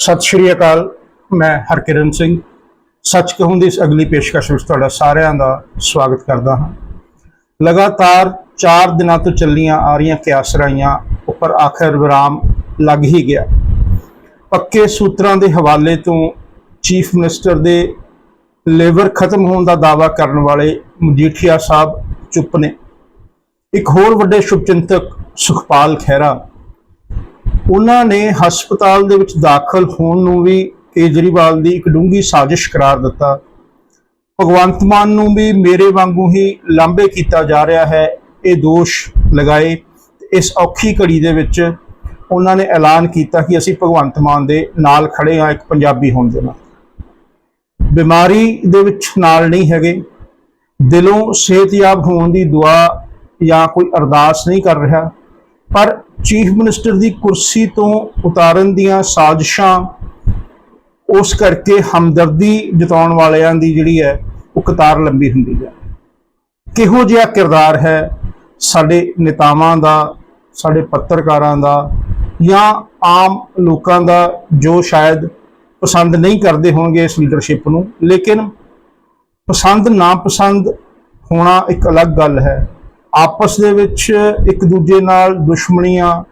ਸਤਿ ਸ਼੍ਰੀ ਅਕਾਲ, ਮੈਂ ਹਰਕਿਰਨ ਸਿੰਘ। ਸੱਚ ਕਹੂੰ ਦੀ ਇਸ ਅਗਲੀ ਪੇਸ਼ਕਸ਼ ਵਿੱਚ ਤੁਹਾਡਾ ਸਾਰਿਆਂ ਦਾ ਸਵਾਗਤ ਕਰਦਾ ਹਾਂ। ਲਗਾਤਾਰ 4 ਦਿਨਾਂ ਤੋਂ ਚੱਲੀਆਂ ਆ ਰਹੀਆਂ ਕਿਆਸਰਾਈਆਂ ਉੱਪਰ ਆਖਰ ਵਿਰਾਮ ਲੱਗ ਹੀ ਗਿਆ। ਪੱਕੇ ਸੂਤਰਾਂ ਦੇ ਹਵਾਲੇ ਤੋਂ ਚੀਫ ਮਿਨਿਸਟਰ ਦੇ ਲੇਬਰ ਖਤਮ ਹੋਣ ਦਾ ਦਾਅਵਾ ਕਰਨ ਵਾਲੇ ਮਜੀਠੀਆ ਸਾਹਿਬ ਚੁੱਪ ਨੇ। ਇੱਕ ਹੋਰ ਵੱਡੇ ਸ਼ੁਭਚਿੰਤਕ ਸੁਖਪਾਲ ਖਹਿਰਾ ਉਹਨਾਂ ਨੇ ਹਸਪਤਾਲ ਦੇ ਵਿੱਚ ਦਾਖਲ ਹੋਣ ਨੂੰ ਵੀ ਕੇਜਰੀਵਾਲ ਦੀ ਇੱਕ ਡੂੰਘੀ ਸਾਜ਼ਿਸ਼ ਕਰਾਰ ਦਿੱਤਾ। ਭਗਵੰਤ ਮਾਨ ਨੂੰ ਵੀ ਮੇਰੇ ਵਾਂਗੂ ਹੀ ਲਾਂਬੇ ਕੀਤਾ ਜਾ ਰਿਹਾ ਹੈ, ਇਹ ਦੋਸ਼ ਲਗਾਏ। ਤੇ ਇਸ ਔਖੀ ਘੜੀ ਦੇ ਵਿੱਚ ਉਹਨਾਂ ਨੇ ਐਲਾਨ ਕੀਤਾ ਕਿ ਅਸੀਂ ਭਗਵੰਤ ਮਾਨ ਦੇ ਨਾਲ ਖੜੇ ਹਾਂ, ਇੱਕ ਪੰਜਾਬੀ ਹੋਣ ਦੇ ਨਾਲ। ਬਿਮਾਰੀ ਦੇ ਵਿੱਚ ਨਾਲ ਨਹੀਂ ਹੈਗੇ। ਦਿਲੋਂ ਸਿਹਤਯਾਬ ਹੋਣ ਦੀ ਦੁਆ ਜਾਂ ਕੋਈ ਅਰਦਾਸ ਨਹੀਂ ਕਰ ਰਿਹਾ। ਪਰ ਚੀਫ ਮਿਨਿਸਟਰ ਦੀ ਕੁਰਸੀ ਤੋਂ ਉਤਾਰਨ ਦੀਆਂ ਸਾਜ਼ਿਸ਼ਾਂ ਉਸ ਕਰਕੇ ਹਮਦਰਦੀ ਜਤਾਉਣ ਵਾਲਿਆਂ ਦੀ ਜਿਹੜੀ ਹੈ ਉਹ ਕਤਾਰ ਲੰਬੀ ਹੁੰਦੀ ਹੈ। ਕਿਹੋ ਜਿਹਾ ਕਿਰਦਾਰ ਹੈ ਸਾਡੇ ਨੇਤਾਵਾਂ ਦਾ, ਸਾਡੇ ਪੱਤਰਕਾਰਾਂ ਦਾ ਜਾਂ ਆਮ ਲੋਕਾਂ ਦਾ ਜੋ ਸ਼ਾਇਦ ਪਸੰਦ ਨਹੀਂ ਕਰਦੇ ਹੋਣਗੇ ਇਸ ਲੀਡਰਸ਼ਿਪ ਨੂੰ, ਲੇਕਿਨ ਪਸੰਦ, ਨਾ ਪਸੰਦ ਹੋਣਾ ਇੱਕ ਅਲੱਗ ਗੱਲ ਹੈ। ਆਪਸ ਦੇ ਵਿੱਚ ਇੱਕ ਦੂਜੇ ਨਾਲ ਦੁਸ਼ਮਣੀਆਂ,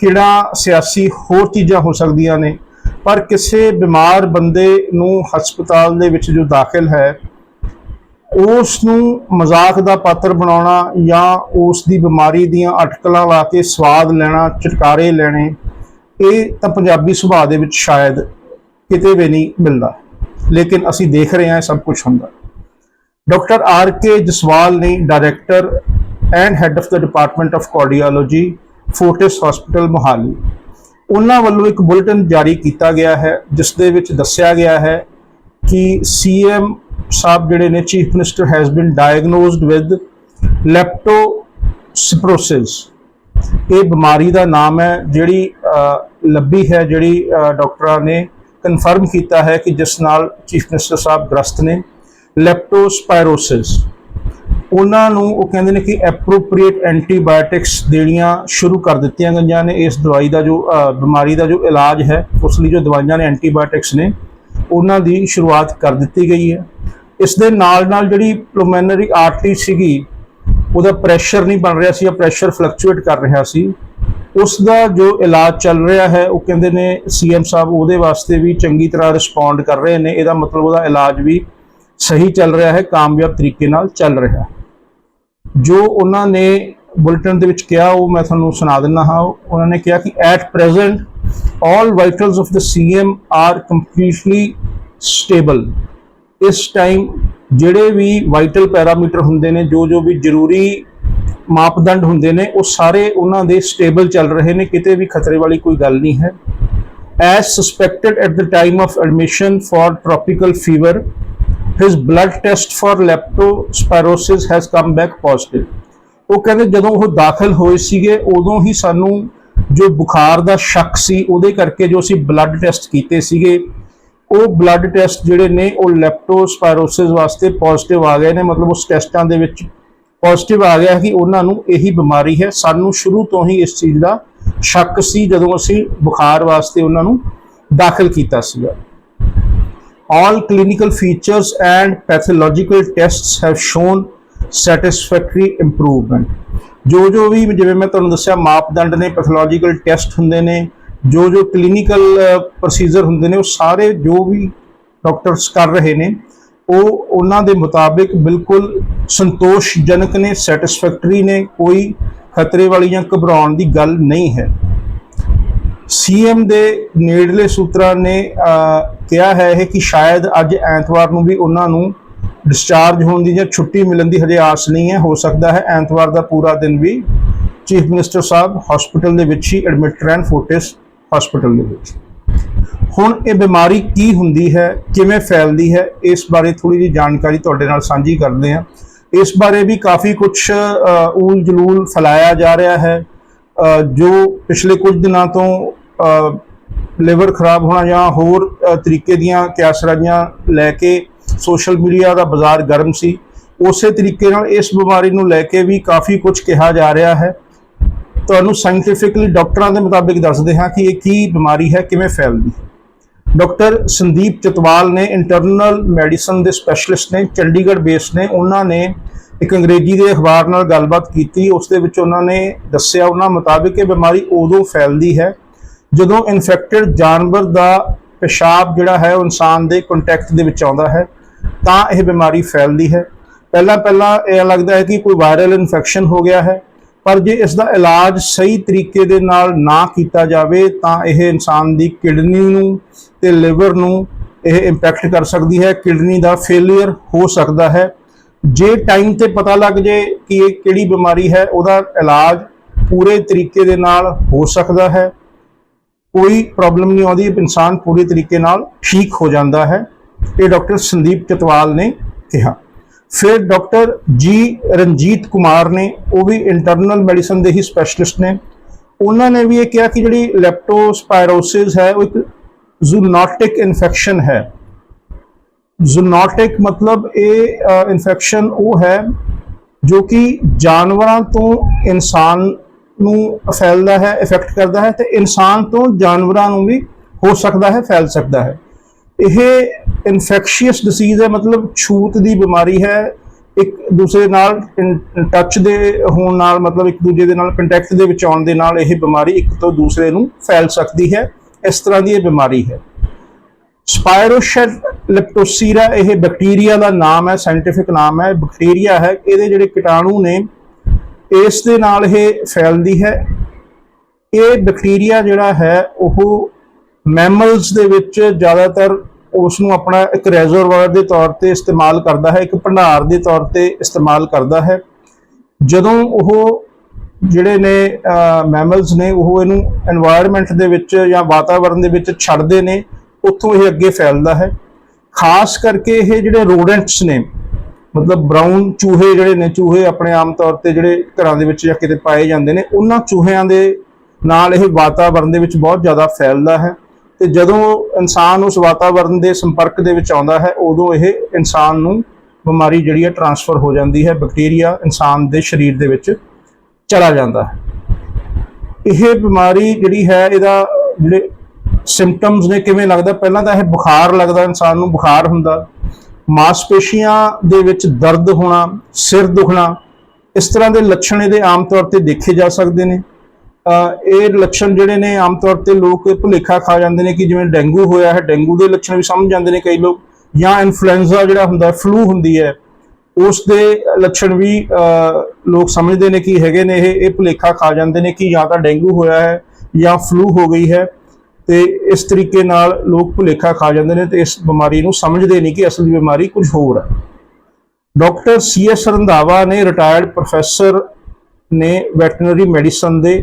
ਕਿਹੜਾ ਸਿਆਸੀ ਹੋਰ ਚੀਜ਼ਾਂ ਹੋ ਸਕਦੀਆਂ ਨੇ, ਪਰ ਕਿਸੇ ਬਿਮਾਰ ਬੰਦੇ ਨੂੰ ਹਸਪਤਾਲ ਦੇ ਵਿੱਚ ਜੋ ਦਾਖਲ ਹੈ ਉਸ ਨੂੰ ਮਜ਼ਾਕ ਦਾ ਪਾਤਰ ਬਣਾਉਣਾ ਜਾਂ ਉਸ ਦੀ ਬਿਮਾਰੀ ਦੀਆਂ ਅਟਕਲਾਂ ਲਾ ਕੇ ਸਵਾਦ ਲੈਣਾ, ਚਟਕਾਰੇ ਲੈਣੇ, ਇਹ ਤਾਂ ਪੰਜਾਬੀ ਸੁਭਾਅ ਦੇ ਵਿੱਚ ਸ਼ਾਇਦ ਕਿਤੇ ਵੀ ਨਹੀਂ ਮਿਲਦਾ। ਲੇਕਿਨ ਅਸੀਂ ਦੇਖ ਰਹੇ ਹਾਂ ਸਭ ਕੁਝ ਹੁੰਦਾ। ਡਾਕਟਰ ਆਰ ਕੇ ਜਸਵਾਲ ਨੇ director and head of the department of cardiology Fortis hospital Mohali ਉਹਨਾਂ ਵੱਲੋਂ ਇੱਕ ਬੁਲੇਟਿਨ ਜਾਰੀ ਕੀਤਾ ਗਿਆ ਹੈ ਜਿਸ ਦੇ ਵਿੱਚ ਦੱਸਿਆ ਗਿਆ ਹੈ ਕਿ ਸੀਐਮ ਸਾਹਿਬ ਜਿਹੜੇ ਨੇ chief minister has been diagnosed with leptospirosis ਇਹ ਬਿਮਾਰੀ ਦਾ ਨਾਮ ਹੈ ਜਿਹੜੀ ਲੱਭੀ ਹੈ ਜਿਹੜੀ ਅਹ, ਡਾਕਟਰਾਂ ਨੇ ਕਨਫਰਮ ਕੀਤਾ ਹੈ ਕਿ ਜਿਸ ਨਾਲ ਚੀਫ ਮਿਨਿਸਟਰ ਸਾਹਿਬ ਗ੍ਰਸਤ ਨੇ ਲੈਪਟੋਸਪਾਇਰੋਸਿਸ ਉਹਨਾਂ ਨੂੰ ਉਹ ਕਹਿੰਦੇ ਨੇ ਕਿ ਐਪਰੋਪ੍ਰੀਏਟ ਐਂਟੀਬਾਇਓਟਿਕਸ ਦੇਣੀਆਂ ਸ਼ੁਰੂ ਕਰ ਦਿੱਤੀਆਂ ਗਈਆਂ ਨੇ। ਇਸ ਦਵਾਈ ਦਾ ਜੋ ਬਿਮਾਰੀ ਦਾ ਜੋ ਇਲਾਜ ਹੈ, ਉਸ ਲਈ ਜੋ ਦਵਾਈਆਂ ਨੇ ਐਂਟੀਬਾਇਓਟਿਕਸ ਨੇ, ਉਹਨਾਂ ਦੀ ਸ਼ੁਰੂਆਤ ਕਰ ਦਿੱਤੀ ਗਈ ਹੈ। ਇਸ ਦੇ ਨਾਲ ਨਾਲ ਜਿਹੜੀ ਪਲਮੋਨਰੀ ਆਰਟਰੀ ਸੀਗੀ, ਉਹਦਾ ਪ੍ਰੈਸ਼ਰ ਨਹੀਂ ਬਣ ਰਿਹਾ ਸੀ, ਜਾਂ ਪ੍ਰੈਸ਼ਰ ਫਲਕਚੁਏਟ ਕਰ ਰਿਹਾ ਸੀ। ਉਸ ਦਾ ਜੋ ਇਲਾਜ ਚੱਲ ਰਿਹਾ ਹੈ, ਉਹ ਕਹਿੰਦੇ ਨੇ ਸੀਐਮ ਸਾਹਿਬ ਉਹਦੇ ਵਾਸਤੇ ਵੀ ਚੰਗੀ ਤਰ੍ਹਾਂ ਰਿਸਪੌਂਡ ਕਰ ਰਹੇ ਨੇ। ਇਹਦਾ ਮਤਲਬ ਉਹਦਾ ਇਲਾਜ ਵੀ ਸਹੀ ਚੱਲ ਰਿਹਾ ਹੈ, ਕਾਮਯਾਬ ਤਰੀਕੇ ਨਾਲ ਚੱਲ ਰਿਹਾ ਹੈ। ਜੋ ਉਹਨਾਂ ਨੇ ਬੁਲੇਟਿਨ ਦੇ ਵਿੱਚ ਕਿਹਾ, ਉਹ ਮੈਂ ਤੁਹਾਨੂੰ ਸੁਣਾ ਦਿੰਦਾ ਹਾਂ। ਉਹਨਾਂ ਨੇ ਕਿਹਾ ਕਿ at present all vitals of the CM are completely stable ਇਸ ਟਾਈਮ ਜਿਹੜੇ ਵੀ ਵਾਈਟਲ ਪੈਰਾਮੀਟਰ ਹੁੰਦੇ ਨੇ, ਜੋ ਜੋ ਵੀ ਜ਼ਰੂਰੀ ਮਾਪਦੰਡ ਹੁੰਦੇ ਨੇ, ਉਹ ਸਾਰੇ ਉਹਨਾਂ ਦੇ ਸਟੇਬਲ ਚੱਲ ਰਹੇ ਨੇ, ਕਿਤੇ ਵੀ ਖਤਰੇ ਵਾਲੀ ਕੋਈ ਗੱਲ ਨਹੀਂ ਹੈ। As suspected at the time of admission for tropical fever his blood test for leptospirosis has come back positive. ਉਹ ਕਹਿੰਦੇ ਜਦੋਂ ਉਹ ਦਾਖਲ ਹੋਏ ਸੀਗੇ, ਉਦੋਂ ਹੀ ਸਾਨੂੰ ਜੋ ਬੁਖਾਰ ਦਾ ਸ਼ੱਕ ਸੀ, ਉਹਦੇ ਕਰਕੇ ਜੋ ਅਸੀਂ ਬਲੱਡ ਟੈਸਟ ਕੀਤੇ ਸੀਗੇ, ਉਹ ਬਲੱਡ ਟੈਸਟ ਜਿਹੜੇ ਨੇ, ਉਹ ਲੈਪਟੋਸਪਾਇਰੋਸਿਸ ਵਾਸਤੇ ਪੋਜ਼ਿਟਿਵ ਆ ਗਏ ਨੇ। ਮਤਲਬ ਉਸ ਟੈਸਟਾਂ ਦੇ ਵਿੱਚ ਪੋਜ਼ਿਟਿਵ ਆ ਗਿਆ ਕਿ ਉਹਨਾਂ ਨੂੰ ਇਹੀ ਬਿਮਾਰੀ ਹੈ। ਸਾਨੂੰ ਸ਼ੁਰੂ ਤੋਂ ਹੀ ਇਸ ਚੀਜ਼ ਦਾ ਸ਼ੱਕ ਸੀ ਜਦੋਂ ਅਸੀਂ ਬੁਖਾਰ ਵਾਸਤੇ ਉਹਨਾਂ ਨੂੰ ਦਾਖਲ ਕੀਤਾ ਸੀਗਾ। All clinical features and pathological tests have shown satisfactory improvement. ਜੋ ਜੋ ਵੀ ਜਿਵੇਂ ਮੈਂ ਤੁਹਾਨੂੰ ਦੱਸਿਆ, ਮਾਪਦੰਡ ਨੇ ਪੈਥੋਲੋਜੀਕਲ ਟੈਸਟ ਹੁੰਦੇ ਨੇ, ਜੋ ਜੋ ਕਲੀਨਿਕਲ ਪ੍ਰੋਸੀਜਰ ਹੁੰਦੇ ਨੇ, ਉਹ ਸਾਰੇ ਜੋ ਵੀ ਡਾਕਟਰਸ ਕਰ ਰਹੇ ਨੇ, ਉਹ ਉਹਨਾਂ ਦੇ ਮੁਤਾਬਿਕ ਬਿਲਕੁਲ ਸੰਤੋਸ਼ਜਨਕ ਨੇ ਸੈਟੀਸਫੈਕਟਰੀ ਨੇ, ਕੋਈ ਖਤਰੇ ਵਾਲੀ ਜਾਂ ਘਬਰਾਉਣ ਦੀ ਗੱਲ ਨਹੀਂ ਹੈ। ਸੀਐਮ ਦੇ ਨੇੜਲੇ ਸੂਤਰਾਂ ਨੇ ਕਿਹਾ ਹੈ ਇਹ ਕਿ ਸ਼ਾਇਦ ਅੱਜ ਐਤਵਾਰ ਨੂੰ ਵੀ ਉਹਨਾਂ ਨੂੰ ਡਿਸਚਾਰਜ ਹੋਣ ਦੀ ਜਾਂ ਛੁੱਟੀ ਮਿਲਣ ਦੀ ਹਜੇ ਆਸ ਨਹੀਂ ਹੈ। ਹੋ ਸਕਦਾ ਹੈ ਐਤਵਾਰ ਦਾ ਪੂਰਾ ਦਿਨ ਵੀ ਚੀਫ ਮਿਨਿਸਟਰ ਸਾਹਿਬ ਹਸਪੀਟਲ ਦੇ ਵਿੱਚ ਹੀ ਐਡਮਿਟ ਰਹਿਣ ਫੋਰਟਿਸ ਹਸਪੀਟਲ ਦੇ ਵਿੱਚ। ਹੁਣ ਇਹ ਬਿਮਾਰੀ ਕੀ ਹੁੰਦੀ ਹੈ, ਕਿਵੇਂ ਫੈਲਦੀ ਹੈ, ਇਸ ਬਾਰੇ ਥੋੜੀ ਜਿਹੀ ਜਾਣਕਾਰੀ ਤੁਹਾਡੇ ਨਾਲ ਸਾਂਝੀ ਕਰਦੇ ਹਾਂ। ਇਸ ਬਾਰੇ ਵੀ ਕਾਫੀ ਕੁਝ ਊਲ ਜਲੂਲ ਫੈਲਾਇਆ ਜਾ ਰਿਹਾ ਹੈ। ਜੋ ਪਿਛਲੇ ਕੁਝ ਦਿਨਾਂ ਤੋਂ ਲਿਵਰ ਖਰਾਬ ਹੋਣਾ ਜਾਂ ਹੋਰ ਤਰੀਕੇ ਦੀਆਂ ਕਿਆਸਰਾਈਆਂ ਲੈ ਕੇ ਸੋਸ਼ਲ ਮੀਡੀਆ ਦਾ ਬਾਜ਼ਾਰ ਗਰਮ ਸੀ। ਉਸੇ ਤਰੀਕੇ ਨਾਲ ਇਸ ਬਿਮਾਰੀ ਨੂੰ ਲੈ ਕੇ ਵੀ ਕਾਫੀ ਕੁਝ ਕਿਹਾ ਜਾ ਰਿਹਾ ਹੈ। ਤੁਹਾਨੂੰ ਸਾਇੰਟੀਫਿਕਲੀ ਡਾਕਟਰਾਂ ਦੇ ਮੁਤਾਬਿਕ ਦੱਸਦੇ ਹਾਂ ਕਿ ਇਹ ਕੀ ਬਿਮਾਰੀ ਹੈ, ਕਿਵੇਂ ਫੈਲਦੀ ਹੈ। ਡਾਕਟਰ ਸੰਦੀਪ ਚਤਵਾਲ ਨੇ ਇੰਟਰਨਲ ਮੈਡੀਸਨ ਦੇ ਸਪੈਸ਼ਲਿਸਟ ਨੇ, ਚੰਡੀਗੜ੍ਹ ਬੇਸ ਨੇ, ਉਹਨਾਂ ਨੇ ਇੱਕ ਅੰਗਰੇਜ਼ੀ ਦੇ ਅਖਬਾਰ ਨਾਲ ਗੱਲਬਾਤ ਕੀਤੀ। ਉਸ ਦੇ ਵਿੱਚ ਉਹਨਾਂ ਨੇ ਦੱਸਿਆ, ਉਹਨਾਂ ਮੁਤਾਬਿਕ ਇਹ ਬਿਮਾਰੀ ਉਦੋਂ ਫੈਲਦੀ ਹੈ ਜਦੋਂ ਇਨਫੈਕਟਡ ਜਾਨਵਰ ਦਾ ਪਿਸ਼ਾਬ ਜਿਹੜਾ ਹੈ ਉਹ ਇਨਸਾਨ ਦੇ ਕੰਟੈਕਟ ਦੇ ਵਿੱਚ ਆਉਂਦਾ ਹੈ, ਤਾਂ ਇਹ ਬਿਮਾਰੀ ਫੈਲਦੀ ਹੈ। ਪਹਿਲਾਂ ਪਹਿਲਾਂ ਇਹ ਲੱਗਦਾ ਹੈ ਕਿ ਕੋਈ ਵਾਇਰਲ ਇਨਫੈਕਸ਼ਨ ਹੋ ਗਿਆ ਹੈ, ਪਰ ਜੇ ਇਸ ਦਾ ਇਲਾਜ ਸਹੀ ਤਰੀਕੇ ਦੇ ਨਾਲ ਨਾ ਕੀਤਾ ਜਾਵੇ, ਤਾਂ ਇਹ ਇਨਸਾਨ ਦੀ ਕਿਡਨੀ ਨੂੰ ਤੇ ਲਿਵਰ ਨੂੰ ਇਹ ਇੰਪੈਕਟ ਕਰ ਸਕਦੀ ਹੈ। ਕਿਡਨੀ ਦਾ ਫੇਲਿਅਰ ਹੋ ਸਕਦਾ ਹੈ। ਜੇ ਟਾਈਮ ਤੇ ਪਤਾ ਲੱਗ ਜੇ ਕਿ ਇਹ ਕਿਹੜੀ ਬਿਮਾਰੀ ਹੈ, ਉਹਦਾ ਇਲਾਜ ਪੂਰੇ ਤਰੀਕੇ ਦੇ ਨਾਲ ਹੋ ਸਕਦਾ ਹੈ। ਕੋਈ ਪ੍ਰੋਬਲਮ ਨਹੀਂ ਆਉਂਦੀ, ਇਨਸਾਨ ਪੂਰੀ ਤਰੀਕੇ ਨਾਲ ਠੀਕ ਹੋ ਜਾਂਦਾ ਹੈ। ਇਹ ਡਾਕਟਰ ਸੰਦੀਪ ਚਤਵਾਲ ਨੇ ਕਿਹਾ। ਫਿਰ ਡਾਕਟਰ ਜੀ ਰਣਜੀਤ ਕੁਮਾਰ ਨੇ, ਉਹ ਵੀ ਇੰਟਰਨਲ ਮੈਡੀਸਨ ਦੇ ਹੀ ਸਪੈਸ਼ਲਿਸਟ ਨੇ। ਉਹਨਾਂ ਨੇ ਵੀ ਇਹ ਕਿਹਾ ਕਿ ਜਿਹੜੀ ਲੈਪਟੋਸਪਾਇਰੋਸਿਸ ਹੈ, ਉਹ ਇੱਕ ਜ਼ੂਨੋਟਿਕ ਇਨਫੈਕਸ਼ਨ ਹੈ। ਜ਼ੂਨੋਟਿਕ ਮਤਲਬ ਇਹ ਇਨਫੈਕਸ਼ਨ ਉਹ ਹੈ ਜੋ ਕਿ ਜਾਨਵਰਾਂ ਤੋਂ ਇਨਸਾਨ ਨੂੰ ਫੈਲਦਾ ਹੈ ਇਫੈਕਟ ਕਰਦਾ ਹੈ ਤੇ ਇਨਸਾਨ ਤੋਂ ਜਾਨਵਰਾਂ ਨੂੰ ਵੀ ਹੋ ਸਕਦਾ ਹੈ, ਫੈਲ ਸਕਦਾ ਹੈ। ਇਹ ਇਨਫੈਕਸ਼ੀਅਸ ਡਿਸੀਜ਼ ਹੈ, ਮਤਲਬ ਛੂਤ ਦੀ ਬਿਮਾਰੀ ਹੈ। ਇੱਕ ਦੂਸਰੇ ਨਾਲ ਟੱਚ ਦੇ ਹੋਣ ਨਾਲ, ਮਤਲਬ ਇੱਕ ਦੂਜੇ ਦੇ ਨਾਲ ਕੰਟੈਕਟ ਦੇ ਵਿੱਚ ਆਉਣ ਦੇ ਨਾਲ ਇਹ ਬਿਮਾਰੀ ਇੱਕ ਤੋਂ ਦੂਸਰੇ ਨੂੰ ਫੈਲ ਸਕਦੀ ਹੈ। ਇਸ ਤਰ੍ਹਾਂ ਦੀ ਇਹ ਬਿਮਾਰੀ ਹੈ। ਸਪਾਇਰੋਸ਼ੈਟ ਲੈਪਟੋਸੀਰਾ ਇਹ ਬੈਕਟੀਰੀਆ ਦਾ ਨਾਮ ਹੈ ਸਾਇੰਟਿਫਿਕ ਨਾਮ ਹੈ। ਬੈਕਟੀਰੀਆ ਹੈ, ਇਹਦੇ ਜਿਹੜੇ ਕੀਟਾਣੂ ਨੇ ਇਸ ਦੇ ਨਾਲ ਇਹ ਫੈਲਦੀ ਹੈ। ਇਹ ਬੈਕਟੀਰੀਆ ਜਿਹੜਾ ਹੈ, ਉਹ ਮੈਮਲਸ ਦੇ ਵਿੱਚ ਜ਼ਿਆਦਾਤਰ ਉਸ ਨੂੰ ਆਪਣਾ ਇੱਕ ਰੈਜ਼ਰਵਾਇਰ ਦੇ ਤੌਰ ਤੇ ਇਸਤੇਮਾਲ ਕਰਦਾ ਹੈ, ਇੱਕ ਭੰਡਾਰ ਦੇ ਤੌਰ ਤੇ ਇਸਤੇਮਾਲ ਕਰਦਾ ਹੈ। ਜਦੋਂ ਉਹ ਜਿਹੜੇ ਨੇ ਮੈਮਲਸ ਨੇ, ਉਹ ਇਹਨੂੰ এনवायरमेंट ਦੇ ਵਿੱਚ ਜਾਂ ਵਾਤਾਵਰਣ ਦੇ ਵਿੱਚ ਛੱਡਦੇ ਨੇ, ਉੱਥੋਂ ਇਹ ਅੱਗੇ ਫੈਲਦਾ ਹੈ। ਖਾਸ ਕਰਕੇ ਇਹ ਜਿਹੜੇ ਰੋਡੈਂਟਸ ਨੇ ਮਤਲਬ ਬਰਾਊਨ ਚੂਹੇ ਜਿਹੜੇ ਨੇ, ਚੂਹੇ ਆਪਣੇ ਆਮ ਤੌਰ ਤੇ ਜਿਹੜੇ ਘਰਾਂ ਦੇ ਵਿੱਚ ਜਾਂ ਕਿਤੇ ਪਾਏ ਜਾਂਦੇ ਨੇ, ਉਹਨਾਂ ਚੂਹਿਆਂ ਦੇ ਨਾਲ ਇਹ ਵਾਤਾਵਰਣ ਦੇ ਵਿੱਚ ਬਹੁਤ ਜ਼ਿਆਦਾ ਫੈਲਦਾ ਹੈ ਤੇ ਜਦੋਂ ਇਨਸਾਨ ਉਸ ਵਾਤਾਵਰਣ ਦੇ ਸੰਪਰਕ ਦੇ ਵਿੱਚ ਆਉਂਦਾ ਹੈ, ਉਦੋਂ ਇਹ ਇਨਸਾਨ ਨੂੰ ਬਿਮਾਰੀ ਜਿਹੜੀ ਹੈ ਟਰਾਂਸਫਰ ਹੋ ਜਾਂਦੀ ਹੈ ਬੈਕਟੀਰੀਆ ਇਨਸਾਨ ਦੇ ਸਰੀਰ ਦੇ ਵਿੱਚ ਚਲਾ ਜਾਂਦਾ ਹੈ। ਇਹ ਬਿਮਾਰੀ ਜਿਹੜੀ ਹੈ, ਇਹਦਾ ਜਿਹੜੇ ਸਿੰਪਟਮਸ ਨੇ ਕਿਵੇਂ ਲੱਗਦਾ? ਪਹਿਲਾਂ ਤਾਂ ਇਹ ਬੁਖਾਰ ਲੱਗਦਾ, ਇਨਸਾਨ ਨੂੰ ਬੁਖਾਰ ਹੁੰਦਾ। ਮਾਸਪੇਸ਼ੀਆਂ ਦੇ ਵਿੱਚ ਦਰਦ ਹੋਣਾ, ਸਿਰ ਦੁਖਣਾ, ਇਸ ਤਰ੍ਹਾਂ ਦੇ ਲੱਛਣ ਇਹਦੇ ਆਮ ਤੌਰ ਤੇ ਦੇਖੇ ਜਾ ਸਕਦੇ ਨੇ। ਇਹ ਲੱਛਣ ਜਿਹੜੇ ਨੇ ਆਮ ਤੌਰ ਤੇ ਲੋਕ ਭੁਲੇਖਾ ਖਾ ਜਾਂਦੇ ਨੇ ਕਿ ਜਿਵੇਂ ਡੈਂਗੂ ਹੋਇਆ ਹੈ, ਡੈਂਗੂ ਦੇ ਲੱਛਣ ਵੀ ਸਮਝ ਜਾਂਦੇ ਨੇ ਕਈ ਲੋਕ, ਜਾਂ ਇਨਫਲੂਐਂਜ਼ਾ ਜਿਹੜਾ ਹੁੰਦਾ, ਫਲੂ ਹੁੰਦੀ ਹੈ, ਉਸ ਦੇ ਲੱਛਣ ਵੀ ਲੋਕ ਸਮਝਦੇ ਨੇ ਕਿ ਹੈਗੇ ਨੇ ਇਹ ਇਹ ਭੁਲੇਖਾ ਖਾ ਜਾਂਦੇ ਨੇ ਕਿ ਜਾਂ ਤਾਂ ਡੈਂਗੂ ਹੋਇਆ ਹੈ ਜਾਂ ਫਲੂ ਹੋ ਗਈ ਹੈ। ਤੇ ਇਸ ਤਰੀਕੇ ਨਾਲ ਲੋਕ ਭੁਲੇਖਾ ਖਾ ਜਾਂਦੇ ਨੇ ਤੇ ਇਸ ਬਿਮਾਰੀ ਨੂੰ ਸਮਝਦੇ ਨਹੀਂ ਕਿ ਅਸਲੀ ਬਿਮਾਰੀ ਕੁਝ ਹੋਰ ਹੈ। ਡਾਕਟਰ ਸੀ ਐਸ ਰੰਧਾਵਾ ਨੇ ਰਿਟਾਇਰਡ ਪ੍ਰੋਫੈਸਰ ਨੇ ਵੈਟਰਨਰੀ ਮੈਡੀਸਨ ਦੇ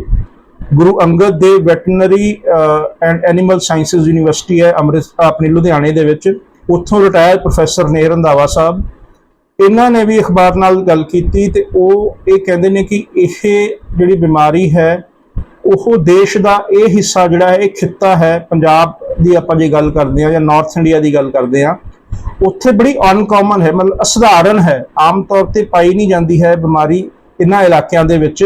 Guru Angad Dev veterinary and animal sciences university ਹੈ ਅੰਮ੍ਰਿਤ ਆਪਣੀ ਲੁਧਿਆਣੇ ਦੇ ਵਿੱਚ। ਉੱਥੋਂ ਰਿਟਾਇਰ ਪ੍ਰੋਫੈਸਰ ਨੇ ਰੰਧਾਵਾ ਸਾਹਿਬ। ਇਹਨਾਂ ਨੇ ਵੀ ਅਖਬਾਰ ਨਾਲ ਗੱਲ ਕੀਤੀ ਤੇ ਉਹ ਇਹ ਕਹਿੰਦੇ ਨੇ ਕਿ ਇਹ ਜਿਹੜੀ ਬਿਮਾਰੀ ਹੈ ਉਹ ਦੇਸ਼ ਦਾ ਇਹ ਹਿੱਸਾ ਜਿਹੜਾ ਹੈ, ਇਹ ਖਿੱਤਾ ਹੈ, ਪੰਜਾਬ ਦੀ ਆਪਾਂ ਜੇ ਗੱਲ ਕਰਦੇ ਆ ਜਾਂ ਨਾਰਥ ਇੰਡੀਆ ਦੀ ਗੱਲ ਕਰਦੇ ਆ ਉੱਥੇ ਬੜੀ ਅਨਕਾਮਨ ਹੈ, ਮਤਲਬ ਅਸਧਾਰਨ ਹੈ, ਆਮ ਤੌਰ ਤੇ ਪਾਈ ਨਹੀਂ ਜਾਂਦੀ ਹੈ ਬਿਮਾਰੀ ਇਹਨਾਂ ਇਲਾਕਿਆਂ ਦੇ ਵਿੱਚ।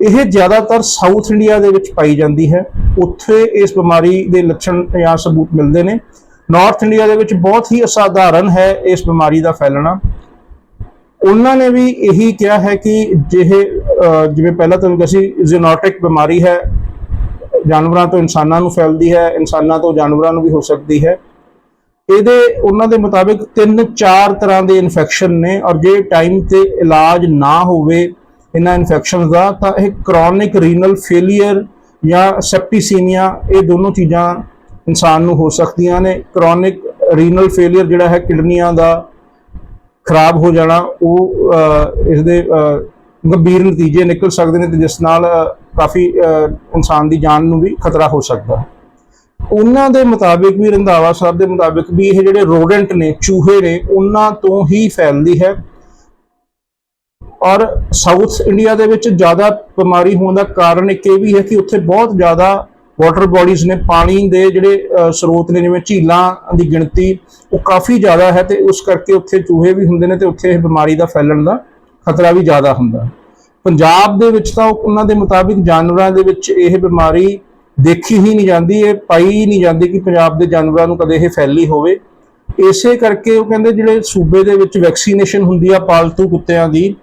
ਇਹ ਜ਼ਿਆਦਾਤਰ ਸਾਊਥ ਇੰਡੀਆ ਦੇ ਵਿੱਚ ਪਾਈ ਜਾਂਦੀ ਹੈ, ਉੱਥੇ ਇਸ ਬਿਮਾਰੀ ਦੇ ਲੱਛਣ ਜਾਂ ਸਬੂਤ ਮਿਲਦੇ ਨੇ। ਨਾਰਥ ਇੰਡੀਆ ਦੇ ਵਿੱਚ ਬਹੁਤ ਹੀ ਅਸਾਧਾਰਨ ਹੈ ਇਸ ਬਿਮਾਰੀ ਦਾ ਫੈਲਣਾ। ਉਹਨਾਂ ਨੇ ਵੀ ਇਹੀ ਕਿਹਾ ਹੈ ਕਿ ਜਿਹੇ ਜਿਵੇਂ ਪਹਿਲਾਂ ਤੁਹਾਨੂੰ ਕਿਹਾ ਸੀ ਜ਼ੀਨੋਟਿਕ ਬਿਮਾਰੀ ਹੈ, ਜਾਨਵਰਾਂ ਤੋਂ ਇਨਸਾਨਾਂ ਨੂੰ ਫੈਲਦੀ ਹੈ, ਇਨਸਾਨਾਂ ਤੋਂ ਜਾਨਵਰਾਂ ਨੂੰ ਵੀ ਹੋ ਸਕਦੀ ਹੈ। ਇਹਦੇ, ਉਹਨਾਂ ਦੇ ਮੁਤਾਬਿਕ ਤਿੰਨ ਚਾਰ ਤਰ੍ਹਾਂ ਦੇ ਇਨਫੈਕਸ਼ਨ ਨੇ, ਔਰ ਜੇ ਟਾਈਮ ਤੇ ਇਲਾਜ ਨਾ ਹੋਵੇ ਇਹਨਾਂ ਇਨਫੈਕਸ਼ਨ ਦਾ, ਤਾਂ ਇਹ ਕ੍ਰੋਨਿਕ ਰੀਨਲ ਫੇਲਿਅਰ ਜਾਂ ਸੈਪਟੀਸੀਮੀਆ ਇਹ ਦੋਨੋਂ ਚੀਜ਼ਾਂ ਇਨਸਾਨ ਨੂੰ ਹੋ ਸਕਦੀਆਂ ਨੇ। ਕ੍ਰੋਨਿਕ ਰੀਨਲ ਫੇਲਿਅਰ ਜਿਹੜਾ ਹੈ ਕਿਡਨੀਆਂ ਦਾ ਖਰਾਬ ਹੋ ਜਾਣਾ, ਉਹ ਇਸ ਦੇ ਗੰਭੀਰ ਨਤੀਜੇ ਨਿਕਲ ਸਕਦੇ ਨੇ ਤੇ ਜਿਸ ਨਾਲ ਕਾਫੀ ਇਨਸਾਨ ਦੀ ਜਾਨ ਨੂੰ ਵੀ ਖਤਰਾ ਹੋ ਸਕਦਾ ਹੈ। ਉਹਨਾਂ ਦੇ ਮੁਤਾਬਿਕ ਵੀ, ਰੰਧਾਵਾ ਸਾਹਿਬ ਦੇ ਮੁਤਾਬਿਕ ਵੀ ਇਹ ਜਿਹੜੇ ਰੋਡੈਂਟ ਨੇ, ਚੂਹੇ ਨੇ, ਉਹਨਾਂ ਤੋਂ ਹੀ ਫੈਲਦੀ ਹੈ। ਔਰ ਸਾਊਥ ਇੰਡੀਆ ਦੇ ਵਿੱਚ ਜ਼ਿਆਦਾ ਬਿਮਾਰੀ ਹੋਣ ਦਾ ਕਾਰਨ ਇੱਕ ਇਹ ਵੀ ਹੈ ਕਿ ਉੱਥੇ ਬਹੁਤ ਜ਼ਿਆਦਾ ਵਾਟਰ ਬਾਡੀਜ਼ ਨੇ ਪਾਣੀ ਦੇ ਜਿਹੜੇ ਸਰੋਤ ਨੇ ਜਿਵੇਂ ਝੀਲਾਂ ਦੀ ਗਿਣਤੀ ਉਹ ਕਾਫੀ ਜ਼ਿਆਦਾ ਹੈ ਤੇ ਉਸ ਕਰਕੇ ਉੱਥੇ ਚੂਹੇ ਵੀ ਹੁੰਦੇ ਨੇ ਤੇ ਉੱਥੇ ਇਹ ਬਿਮਾਰੀ ਦਾ ਫੈਲਣ ਦਾ ਖਤਰਾ ਵੀ ਜ਼ਿਆਦਾ ਹੁੰਦਾ। ਪੰਜਾਬ ਦੇ ਵਿੱਚ ਤਾਂ ਉਹਨਾਂ ਦੇ ਮੁਤਾਬਿਕ ਜਾਨਵਰਾਂ ਦੇ ਵਿੱਚ ਇਹ ਬਿਮਾਰੀ ਦੇਖੀ ਹੀ ਨਹੀਂ ਜਾਂਦੀ, ਇਹ ਪਾਈ ਹੀ ਨਹੀਂ ਜਾਂਦੀ ਕਿ ਪੰਜਾਬ ਦੇ ਜਾਨਵਰਾਂ ਨੂੰ ਕਦੇ ਇਹ ਫੈਲੀ ਹੋਵੇ। ਇਸੇ ਕਰਕੇ ਉਹ ਕਹਿੰਦੇ ਜਿਹੜੇ ਸੂਬੇ ਦੇ ਵਿੱਚ ਵੈਕਸੀਨੇਸ਼ਨ ਹੁੰਦੀ ਆ ਪਾਲਤੂ ਕੁੱਤਿਆਂ ਦੀ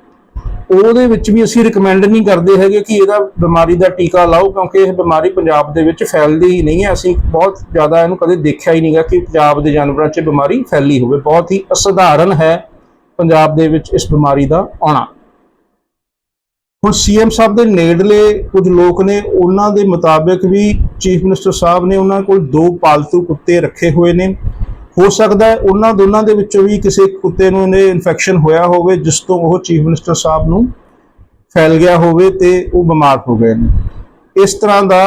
ਉਹਦੇ ਵਿੱਚ ਵੀ ਅਸੀਂ ਰეკਮੈਂਡ ਨਹੀਂ ਕਰਦੇ ਹੈਗੇ ਕਿ ਇਹਦਾ ਬਿਮਾਰੀ ਦਾ ਟੀਕਾ ਲਾਓ, ਕਿਉਂਕਿ ਇਹ ਬਿਮਾਰੀ ਪੰਜਾਬ ਦੇ ਵਿੱਚ ਫੈਲਦੀ ਹੀ ਨਹੀਂ ਹੈ। ਅਸੀਂ ਬਹੁਤ ਜ਼ਿਆਦਾ ਇਹਨੂੰ ਕਦੇ ਦੇਖਿਆ ਹੀ ਨਹੀਂਗਾ ਕਿ ਪੰਜਾਬ ਦੇ ਜਾਨਵਰਾਂ 'ਚ ਬਿਮਾਰੀ ਫੈਲੀ ਹੋਵੇ। ਬਹੁਤ ਹੀ ਅਸਧਾਰਨ ਹੈ ਪੰਜਾਬ ਦੇ ਵਿੱਚ ਇਸ ਬਿਮਾਰੀ ਦਾ ਆਉਣਾ। ਹੁਣ ਸੀਐਮ ਸਾਹਿਬ ਦੇ ਨੇੜਲੇ ਕੁਝ ਲੋਕ ਨੇ, ਉਹਨਾਂ ਦੇ ਮੁਤਾਬਕ ਵੀ ਚੀਫ ਮਿਨਿਸਟਰ ਸਾਹਿਬ ਨੇ ਉਹਨਾਂ ਕੋਲ ਦੋ ਪਾਲਤੂ ਕੁੱਤੇ ਰੱਖੇ ਹੋਏ ਨੇ। ਹੋ ਸਕਦਾ ਹੈ ਉਹਨਾਂ ਦੋਨਾਂ ਦੇ ਵਿੱਚੋਂ ਵੀ ਕਿਸੇ ਕੁੱਤੇ ਨੂੰ ਇਹਨੇ ਇਨਫੈਕਸ਼ਨ ਹੋਇਆ ਹੋਵੇ, ਜਿਸ ਤੋਂ ਉਹ ਚੀਫ ਮਿਨਿਸਟਰ ਸਾਹਿਬ ਨੂੰ ਫੈਲ ਗਿਆ ਹੋਵੇ ਤੇ ਉਹ ਬਿਮਾਰ ਹੋ ਗਏ ਨੇ। ਇਸ ਤਰ੍ਹਾਂ ਦਾ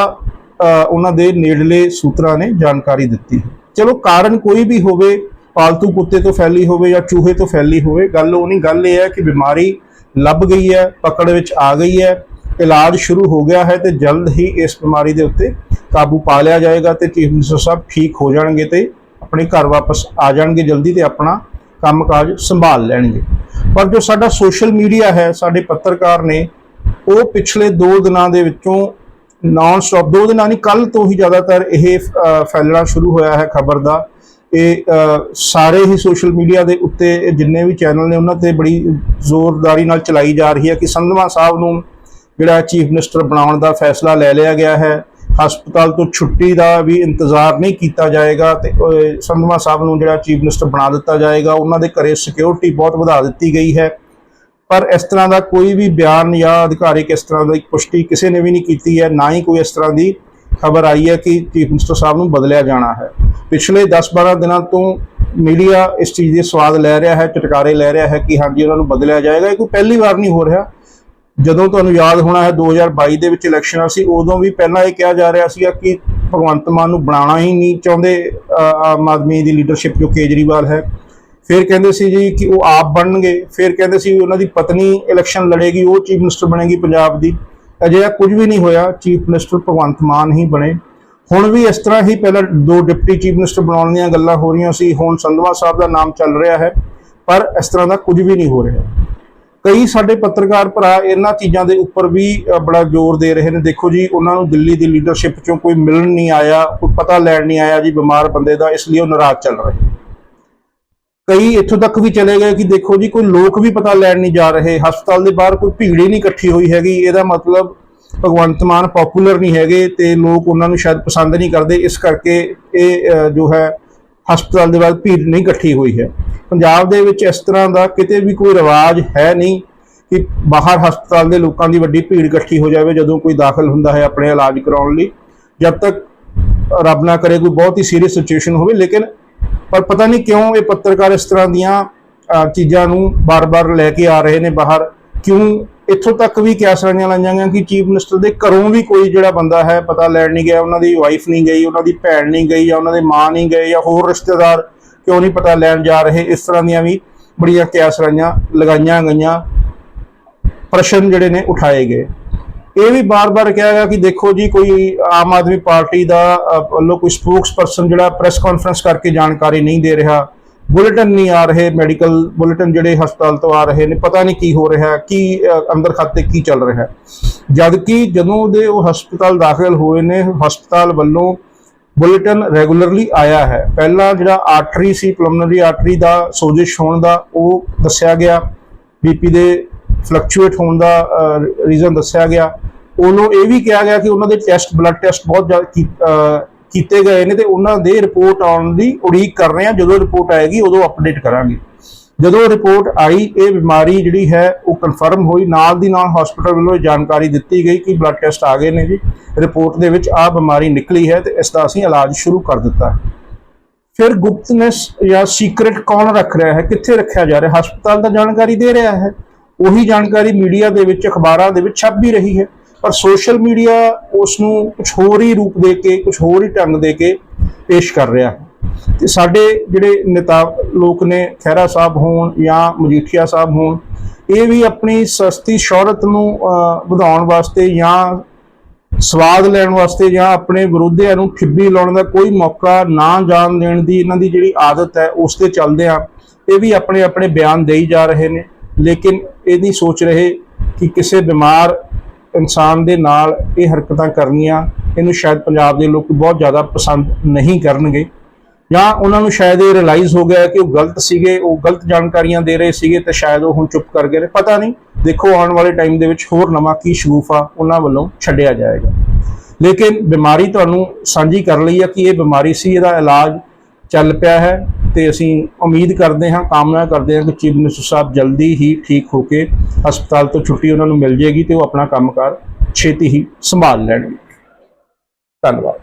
ਉਹਨਾਂ ਦੇ ਨੇੜਲੇ ਸੂਤਰਾਂ ਨੇ ਜਾਣਕਾਰੀ ਦਿੱਤੀ ਹੈ। ਚਲੋ, ਕਾਰਨ ਕੋਈ ਵੀ ਹੋਵੇ, ਪਾਲਤੂ ਕੁੱਤੇ ਤੋਂ ਫੈਲੀ ਹੋਵੇ ਜਾਂ ਚੂਹੇ ਤੋਂ ਫੈਲੀ ਹੋਵੇ, ਗੱਲ ਉਹ ਨਹੀਂ, ਗੱਲ ਇਹ ਹੈ ਕਿ ਬਿਮਾਰੀ ਲੱਭ ਗਈ ਹੈ, ਪਕੜ ਵਿੱਚ ਆ ਗਈ ਹੈ, ਇਲਾਜ ਸ਼ੁਰੂ ਹੋ ਗਿਆ ਹੈ ਤੇ ਜਲਦ ਹੀ ਇਸ ਬਿਮਾਰੀ ਦੇ ਉੱਤੇ ਕਾਬੂ ਪਾ ਲਿਆ ਜਾਏਗਾ ਤੇ ਚੀਫ ਮਿਨਿਸਟਰ ਸਾਹਿਬ ਠੀਕ ਹੋ ਜਾਣਗੇ ਤੇ ਆਪਣੇ ਘਰ ਵਾਪਸ ਆ ਜਾਣਗੇ ਜਲਦੀ ਤੇ ਆਪਣਾ ਕੰਮਕਾਜ ਸੰਭਾਲ ਲੈਣਗੇ। ਪਰ ਜੋ ਸਾਡਾ ਸੋਸ਼ਲ ਮੀਡੀਆ ਹੈ, ਸਾਡੇ ਪੱਤਰਕਾਰ ਨੇ, ਉਹ ਪਿਛਲੇ 2 ਦਿਨਾਂ ਦੇ ਵਿੱਚੋਂ ਨਾਨ ਸਟਾਪ ਦੋ ਦਿਨਾਂ ਨਹੀਂ ਕੱਲ ਤੋਂ ਹੀ ਜ਼ਿਆਦਾਤਰ ਇਹ ਫੈਲਣਾ ਸ਼ੁਰੂ ਹੋਇਆ ਹੈ ਖਬਰ ਦਾ। ਇਹ ਸਾਰੇ ਹੀ ਸੋਸ਼ਲ ਮੀਡੀਆ ਦੇ ਉੱਤੇ ਇਹ ਜਿੰਨੇ ਵੀ ਚੈਨਲ ਨੇ, ਉਹਨਾਂ ਤੇ ਬੜੀ ਜ਼ੋਰਦਾਰੀ ਨਾਲ ਚਲਾਈ ਜਾ ਰਹੀ ਹੈ ਕਿ ਸੰਧਵਾ ਸਾਹਿਬ ਨੂੰ ਜਿਹੜਾ ਚੀਫ ਮਿਨਿਸਟਰ ਬਣਾਉਣ ਦਾ ਫੈਸਲਾ ਲੈ ਲਿਆ ਗਿਆ ਹੈ। ਹਸਪਤਾਲ ਤੋਂ ਛੁੱਟੀ ਦਾ ਵੀ ਇੰਤਜ਼ਾਰ ਨਹੀਂ ਕੀਤਾ ਜਾਏਗਾ ਤੇ ਅਹ, ਸੰਧਵਾ ਸਾਹਿਬ ਨੂੰ ਜਿਹੜਾ ਚੀਫ ਮਿਨਿਸਟਰ ਬਣਾ ਦਿੱਤਾ ਜਾਏਗਾ ਉਹਨਾਂ ਦੇ ਘਰੇ ਸਿਕਿਉਰਿਟੀ ਬਹੁਤ ਵਧਾ ਦਿੱਤੀ ਗਈ ਹੈ। ਪਰ ਇਸ ਤਰ੍ਹਾਂ ਦਾ ਕੋਈ ਵੀ ਬਿਆਨ ਜਾਂ ਅਧਿਕਾਰਿਕ ਇਸ ਤਰ੍ਹਾਂ ਦੀ ਪੁਸ਼ਟੀ ਕਿਸੇ ਨੇ ਵੀ ਨਹੀਂ ਕੀਤੀ ਹੈ ਨਾ ਹੀ ਕੋਈ ਇਸ ਤਰ੍ਹਾਂ ਦੀ ਖਬਰ ਆਈ ਹੈ ਕਿ ਚੀਫ ਮਿਨਿਸਟਰ ਸਾਹਿਬ ਨੂੰ ਬਦਲਿਆ ਜਾਣਾ ਹੈ। ਪਿਛਲੇ 10-12 ਦਿਨਾਂ ਤੋਂ ਮੀਡੀਆ ਇਸ ਚੀਜ਼ ਦੇ ਸਵਾਦ ਲੈ ਰਿਹਾ ਹੈ ਚਟਕਾਰੇ ਲੈ ਰਿਹਾ ਹੈ ਕਿ ਹਾਂਜੀ ਉਹਨਾਂ ਨੂੰ ਬਦਲਿਆ ਜਾਏਗਾ। ਇਹ ਕੋਈ ਪਹਿਲੀ ਵਾਰ ਨਹੀਂ ਹੋ ਰਿਹਾ। ਜਦੋਂ ਤੁਹਾਨੂੰ ਯਾਦ ਹੋਣਾ ਹੈ 2022 ਦੇ ਵਿੱਚ ਇਲੈਕਸ਼ਨਾਂ ਸੀ, ਉਦੋਂ ਵੀ ਪਹਿਲਾਂ ਇਹ ਕਿਹਾ ਜਾ ਰਿਹਾ ਸੀਗਾ ਕਿ ਭਗਵੰਤ ਮਾਨ ਨੂੰ ਬਣਾਉਣਾ ਹੀ ਨਹੀਂ ਚਾਹੁੰਦੇ ਆਮ ਆਦਮੀ ਦੀ ਲੀਡਰਸ਼ਿਪ ਜੋ ਕੇਜਰੀਵਾਲ ਹੈ। ਫਿਰ ਕਹਿੰਦੇ ਸੀ ਜੀ ਕਿ ਉਹ ਆਪ ਬਣਨਗੇ, ਫਿਰ ਕਹਿੰਦੇ ਸੀ ਉਹਨਾਂ ਦੀ ਪਤਨੀ ਇਲੈਕਸ਼ਨ ਲੜੇਗੀ, ਉਹ ਚੀਫ ਮਿਨਿਸਟਰ ਬਣੇਗੀ ਪੰਜਾਬ ਦੀ। ਅਜਿਹਾ ਕੁਝ ਵੀ ਨਹੀਂ ਹੋਇਆ ਚੀਫ ਮਿਨਿਸਟਰ ਭਗਵੰਤ ਮਾਨ ਹੀ ਬਣੇ। ਹੁਣ ਵੀ ਇਸ ਤਰ੍ਹਾਂ ਹੀ ਪਹਿਲਾਂ ਦੋ ਡਿਪਟੀ ਚੀਫ ਮਿਨਿਸਟਰ ਬਣਾਉਣ ਦੀਆਂ ਗੱਲਾਂ ਹੋ ਰਹੀਆਂ ਸੀ, ਹੁਣ ਸੰਧਵਾ ਸਾਹਿਬ ਦਾ ਨਾਮ ਚੱਲ ਰਿਹਾ ਹੈ, ਪਰ ਇਸ ਤਰ੍ਹਾਂ ਦਾ ਕੁਝ ਵੀ ਨਹੀਂ ਹੋ ਰਿਹਾ। ਕਈ ਸਾਡੇ ਪੱਤਰਕਾਰ ਭਰਾ ਇਹਨਾਂ ਚੀਜ਼ਾਂ ਦੇ ਉੱਪਰ ਵੀ ਬੜਾ ਜ਼ੋਰ ਦੇ ਰਹੇ ਨੇ। ਦੇਖੋ ਜੀ, ਉਹਨਾਂ ਨੂੰ ਦਿੱਲੀ ਦੀ ਲੀਡਰਸ਼ਿਪ ਚੋਂ ਕੋਈ ਮਿਲਣ ਨਹੀਂ ਆਇਆ, ਕੋਈ ਪਤਾ ਲੈਣ ਨਹੀਂ ਆਇਆ ਜੀ ਬਿਮਾਰ ਬੰਦੇ ਦਾ, ਇਸ ਲਈ ਉਹ ਨਾਰਾਜ਼ ਚੱਲ ਰਹੇ ਕਈ ਇੱਥੋਂ ਤੱਕ ਵੀ ਚਲੇ ਗਏ ਕਿ ਦੇਖੋ ਜੀ, ਕੋਈ ਲੋਕ ਵੀ ਪਤਾ ਲੈਣ ਨਹੀਂ ਜਾ ਰਹੇ, ਹਸਪਤਾਲ ਦੇ ਬਾਹਰ ਕੋਈ ਭੀੜ ਹੀ ਨਹੀਂ ਇਕੱਠੀ ਹੋਈ ਹੈਗੀ, ਇਹਦਾ ਮਤਲਬ ਭਗਵੰਤ ਮਾਨ ਪਪੂਲਰ ਨਹੀਂ ਹੈਗੇ ਤੇ ਲੋਕ ਉਹਨਾਂ ਨੂੰ ਸ਼ਾਇਦ ਪਸੰਦ ਨਹੀਂ ਕਰਦੇ, ਇਸ ਕਰਕੇ ਇਹ ਜੋ ਹੈ ਹਸਪਤਾਲ ਦੇ ਬਾਹਰ ਭੀੜ ਨਹੀਂ ਇਕੱਠੀ ਹੋਈ ਹੈ। ਪੰਜਾਬ ਦੇ ਵਿੱਚ ਇਸ ਤਰ੍ਹਾਂ ਦਾ ਕਿਤੇ ਵੀ ਕੋਈ ਰਿਵਾਜ ਹੈ ਨਹੀਂ ਕਿ ਬਾਹਰ ਹਸਪਤਾਲ ਦੇ ਲੋਕਾਂ ਦੀ ਵੱਡੀ ਭੀੜ ਇਕੱਠੀ ਹੋ ਜਾਵੇ ਜਦੋਂ ਕੋਈ ਦਾਖਲ ਹੁੰਦਾ ਹੈ ਆਪਣੇ ਇਲਾਜ ਕਰਾਉਣ ਲਈ। ਜਦ ਤੱਕ ਰੱਬ ਨਾ ਕਰੇ ਕੋਈ ਬਹੁਤ ਹੀ ਸੀਰੀਅਸ ਸਿਚੁਏਸ਼ਨ ਹੋਵੇ, ਲੇਕਿਨ ਪਰ ਪਤਾ ਨਹੀਂ ਕਿਉਂ ਇਹ ਪੱਤਰਕਾਰ ਇਸ ਤਰ੍ਹਾਂ ਦੀਆਂ ਚੀਜ਼ਾਂ ਨੂੰ ਬਾਰ-ਬਾਰ ਲੈ ਕੇ ਆ ਰਹੇ ਨੇ ਬਾਹਰ। ਕਿਉਂ ਇੱਥੋਂ ਤੱਕ ਵੀ ਕਿਆਸਰਾਈਆਂ ਲਾਈਆਂ ਗਈਆਂ ਕਿ ਚੀਫ ਮਿਨਿਸਟਰ ਦੇ ਘਰੋਂ ਵੀ ਕੋਈ ਜਿਹੜਾ ਬੰਦਾ ਹੈ ਪਤਾ ਲੈਣ ਨਹੀਂ ਗਿਆ ਉਹਨਾਂ ਦੀ ਵਾਈਫ ਨਹੀਂ ਗਈ ਉਹਨਾਂ ਦੀ ਭੈਣ ਨਹੀਂ ਗਈ ਜਾਂ ਉਹਨਾਂ ਦੇ ਮਾਂ ਨਹੀਂ ਗਏ ਜਾਂ ਹੋਰ ਰਿਸ਼ਤੇਦਾਰ ਕਿਉਂ ਨਹੀਂ ਪਤਾ ਲੈਣ ਜਾ ਰਹੇ ਇਸ ਤਰ੍ਹਾਂ ਦੀਆਂ ਵੀ ਬੜੀਆਂ ਕਿਆਸਰਾਈਆਂ ਲਗਾਈਆਂ ਗਈਆਂ ਪ੍ਰਸ਼ਨ ਜਿਹੜੇ ਨੇ ਉਠਾਏ ਗਏ। ਇਹ ਵੀ ਬਾਰ-ਬਾਰ ਕਿਹਾ ਗਿਆ ਕਿ ਦੇਖੋ ਜੀ ਕੋਈ ਆਮ ਆਦਮੀ ਪਾਰਟੀ ਦਾ ਅ, ਵੱਲੋਂ ਕੋਈ ਸਪੋਕਸਪਰਸਨ ਜਿਹੜਾ ਪ੍ਰੈਸ ਕਾਨਫਰੰਸ ਕਰਕੇ ਜਾਣਕਾਰੀ ਨਹੀਂ ਦੇ ਰਿਹਾ ਬੁਲੇਟਿਨ ਨਹੀਂ ਆ ਰਹੇ, ਮੈਡੀਕਲ ਬੁਲੇਟਿਨ ਜਿਹੜੇ ਹਸਪਤਾਲ ਤੋਂ ਆ ਰਹੇ ਨੇ, ਪਤਾ ਨਹੀਂ ਕੀ ਹੋ ਰਿਹਾ, ਕੀ ਅੰਦਰ ਖਾਤੇ ਕੀ ਚੱਲ ਰਿਹਾ। ਜਦ ਕਿ ਜਦੋਂ ਦੇ ਉਹ ਹਸਪਤਾਲ ਦਾਖਲ ਹੋਏ ਨੇ, ਹਸਪਤਾਲ ਵੱਲੋਂ ਬੁਲੇਟਿਨ ਰੈਗੂਲਰਲੀ ਆਇਆ ਹੈ। ਪਹਿਲਾਂ ਜਿਹੜਾ ਆਰਟਰੀ ਸੀ, ਪਲਮਨਰੀ ਆਰਟਰੀ ਦਾ ਸੋਜਿਸ਼ ਹੋਣ ਦਾ, ਉਹ ਦੱਸਿਆ ਗਿਆ। ਬੀਪੀ ਦੇ ਫਲਕਚੁਏਟ ਹੋਣ ਦਾ ਰੀਜ਼ਨ ਦੱਸਿਆ ਗਿਆ। ਉਹਨੂੰ ਇਹ ਵੀ ਕਿਹਾ ਗਿਆ ਕਿ ਉਹਨਾਂ ਦੇ ਟੈਸਟ, ਬਲੱਡ ਟੈਸਟ ਬਹੁਤ ਜ਼ਿਆਦਾ ਕੀਤੇ ਗਏ ਨੇ ਤੇ ਉਹਨਾਂ ਦੇ ਰਿਪੋਰਟ ਆਉਣ ਦੀ ਉਡੀਕ ਕਰ ਰਹੇ ਹਾਂ। ਜਦੋਂ ਰਿਪੋਰਟ ਆਏਗੀ, ਉਦੋਂ ਅਪਡੇਟ ਕਰਾਂਗੇ। ਜਦੋਂ ਰਿਪੋਰਟ ਆਈ, ਇਹ ਬਿਮਾਰੀ ਜਿਹੜੀ ਹੈ, ਉਹ ਕਨਫਰਮ ਹੋਈ। ਨਾਲ ਦੀ ਨਾਲ ਹਸਪੀਟਲ ਵੱਲੋਂ ਇਹ ਜਾਣਕਾਰੀ ਦਿੱਤੀ ਗਈ ਕਿ ਬਲੱਡ ਟੈਸਟ ਆ ਗਏ ਨੇ ਜੀ। ਰਿਪੋਰਟ ਦੇ ਵਿੱਚ ਆਹ ਬਿਮਾਰੀ ਨਿਕਲੀ ਹੈ ਤੇ ਇਸ ਦਾ ਅਸੀਂ ਇਲਾਜ ਸ਼ੁਰੂ ਕਰ ਦਿੱਤਾ ਹੈ। ਫਿਰ ਗੁਪਤਨੈਸ ਜਾਂ ਸੀਕ੍ਰੀਟ ਕੌਣ ਰੱਖ ਰਿਹਾ ਹੈ? ਕਿੱਥੇ ਰੱਖਿਆ ਜਾ ਰਿਹਾ? ਹਸਪਤਾਲ ਦਾ ਜਾਣਕਾਰੀ ਦੇ ਰਿਹਾ ਹੈ। ਉਹੀ ਜਾਣਕਾਰੀ ਮੀਡੀਆ ਦੇ ਵਿੱਚ, ਅਖਬਾਰਾਂ ਦੇ ਵਿੱਚ ਛਪ ਵੀ ਰਹੀ ਹੈ। ਪਰ ਸੋਸ਼ਲ ਮੀਡੀਆ ਉਸ ਨੂੰ ਕੁਝ ਹੋਰ ਹੀ ਰੂਪ ਦੇ ਕੇ ਕੁਝ ਹੋਰ ਹੀ ਢੰਗ ਦੇ ਕੇ ਪੇਸ਼ ਕਰ ਰਿਹਾ। ਹੈ ਤੇ ਸਾਡੇ ਜਿਹੜੇ ਨੇਤਾ ਲੋਕ ਨੇ, ਖਹਿਰਾ ਸਾਹਿਬ ਹੋਣ ਜਾਂ ਮਜੀਠੀਆ ਸਾਹਿਬ ਹੋਣ, ਇਹ ਵੀ ਆਪਣੀ ਸਸਤੀ ਸ਼ੌਹਰਤ ਨੂੰ ਵਧਾਉਣ ਵਾਸਤੇ ਜਾਂ ਸਵਾਦ ਲੈਣ ਵਾਸਤੇ ਜਾਂ ਆਪਣੇ ਵਿਰੋਧੀਆਂ ਨੂੰ ਖਿੱਬੀ ਲਾਉਣ ਦਾ ਕੋਈ ਮੌਕਾ ਨਾ ਜਾਣ ਦੇਣ ਦੀ ਇਹਨਾਂ ਦੀ ਜਿਹੜੀ ਆਦਤ ਹੈ, ਉਸ ਤੇ ਚੱਲਦੇ ਆ ਇਹ ਵੀ ਆਪਣੇ ਆਪਣੇ ਬਿਆਨ ਦੇਈ ਜਾ ਰਹੇ ਨੇ। ਲੇਕਿਨ ਇਹ ਨਹੀਂ ਸੋਚ ਰਹੇ ਕਿ ਕਿਸੇ ਬਿਮਾਰ ਇਨਸਾਨ ਦੇ ਨਾਲ ਇਹ ਹਰਕਤਾਂ ਕਰਨੀਆਂ, ਇਹਨੂੰ ਸ਼ਾਇਦ ਪੰਜਾਬ ਦੇ ਲੋਕ ਬਹੁਤ ਜ਼ਿਆਦਾ ਪਸੰਦ ਨਹੀਂ ਕਰਨਗੇ। ਜਾਂ ਉਹਨਾਂ ਨੂੰ ਸ਼ਾਇਦ ਇਹ ਰਿਅਲਾਈਜ਼ ਹੋ ਗਿਆ ਕਿ ਉਹ ਗਲਤ ਸੀਗੇ, ਉਹ ਗਲਤ ਜਾਣਕਾਰੀਆਂ ਦੇ ਰਹੇ ਸੀਗੇ ਤੇ ਸ਼ਾਇਦ ਉਹ ਹੁਣ ਚੁੱਪ ਕਰ ਗਏ ਨੇ। ਪਤਾ ਨਹੀਂ, ਦੇਖੋ ਆਉਣ ਵਾਲੇ ਟਾਈਮ ਦੇ ਵਿੱਚ ਹੋਰ ਨਵਾਂ ਕੀ ਸ਼ਗੂਫਾ ਉਹਨਾਂ ਵੱਲੋਂ ਛੱਡਿਆ ਜਾਏਗਾ। ਲੇਕਿਨ ਬਿਮਾਰੀ ਤੁਹਾਨੂੰ ਸਾਂਝੀ ਕਰ ਲਈ ਹੈ ਕਿ ਇਹ ਬਿਮਾਰੀ ਸੀ, ਇਹਦਾ ਇਲਾਜ ਚੱਲ ਪਿਆ ਹੈ। ਤੇ ਅਸੀਂ ਉਮੀਦ ਕਰਦੇ ਹਾਂ, ਕਾਮਨਾ ਕਰਦੇ ਹਾਂ ਕਿ ਚੀਫ ਮਿਨਿਸਟਰ ਸਾਹਿਬ ਜਲਦੀ ਹੀ ਠੀਕ ਹੋ ਕੇ ਹਸਪਤਾਲ ਤੋਂ ਛੁੱਟੀ ਉਹਨਾਂ ਨੂੰ ਮਿਲ ਜੇਗੀ ਤੇ ਉਹ ਆਪਣਾ ਕੰਮਕਾਰ ਛੇਤੀ ਹੀ ਸੰਭਾਲ ਲੈਣਗੇ। ਧੰਨਵਾਦ।